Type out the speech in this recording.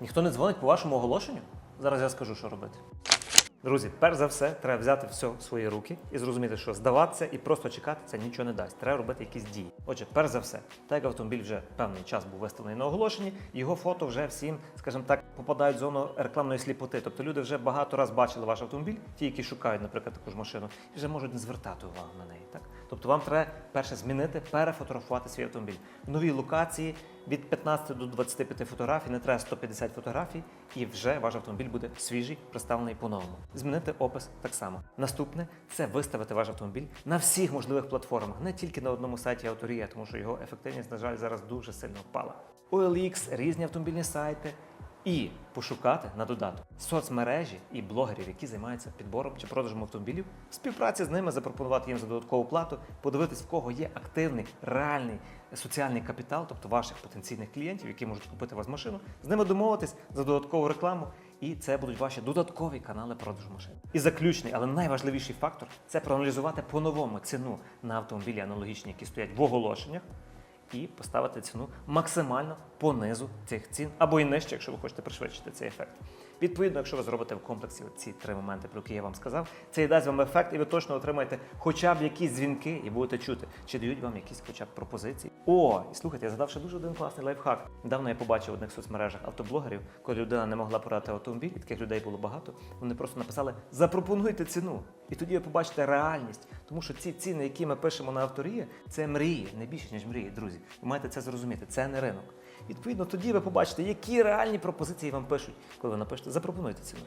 Ніхто не дзвонить по вашому оголошенню? Зараз я скажу, що робити. Друзі, перш за все, треба взяти все в свої руки і зрозуміти, що здаватися і просто чекати це нічого не дасть. Треба робити якісь дії. Отже, перш за все, так як автомобіль вже певний час був виставлений на оголошенні, його фото вже всім, скажімо так, попадають в зону рекламної сліпоти. Тобто люди вже багато разів бачили ваш автомобіль, ті, які шукають, наприклад, таку ж машину, і вже можуть не звертати увагу на неї. Так? Тобто вам треба перше змінити, перефотографувати свій автомобіль. В новій локації від 15 до 25 фотографій, не треба 150 фотографій, і вже ваш автомобіль буде свіжий, представлений по-новому. Змінити опис так само. Наступне це виставити ваш автомобіль на всіх можливих платформах, не тільки на одному сайті Авторія, тому що його ефективність, на жаль, зараз дуже сильно впала. OLX, різні автомобільні сайти. І пошукати на додаток соцмережі і блогерів, які займаються підбором чи продажем автомобілів, в співпраці з ними запропонувати їм за додаткову плату, подивитись, в кого є активний, реальний соціальний капітал, тобто ваших потенційних клієнтів, які можуть купити вас машину, з ними домовитись за додаткову рекламу, і це будуть ваші додаткові канали продажу машин. І заключний, але найважливіший фактор це проаналізувати по-новому ціну на автомобілі, аналогічні, які стоять в оголошеннях і поставити ціну максимально понизу цих цін або і нижче, якщо ви хочете пришвидшити цей ефект. Відповідно, якщо ви зробите в комплексі ці три моменти, про які я вам сказав, це і дасть вам ефект, і ви точно отримаєте хоча б якісь дзвінки і будете чути, чи дають вам якісь хоча б пропозиції. О, і слухайте, я задав ще дуже один класний лайфхак. Недавно я побачив в одних соцмережах автоблогерів, коли людина не могла продати автомобіль, і таких людей було багато. Вони просто написали Запропонуйте ціну. І тоді ви побачите реальність. Тому що ці ціни, які ми пишемо на авторії, це мрії, не більше, ніж мрії, друзі. Ви маєте це зрозуміти. Це не ринок. Відповідно, тоді ви побачите, які реальні пропозиції вам пишуть, коли ви напишете Запропонуйте ціну.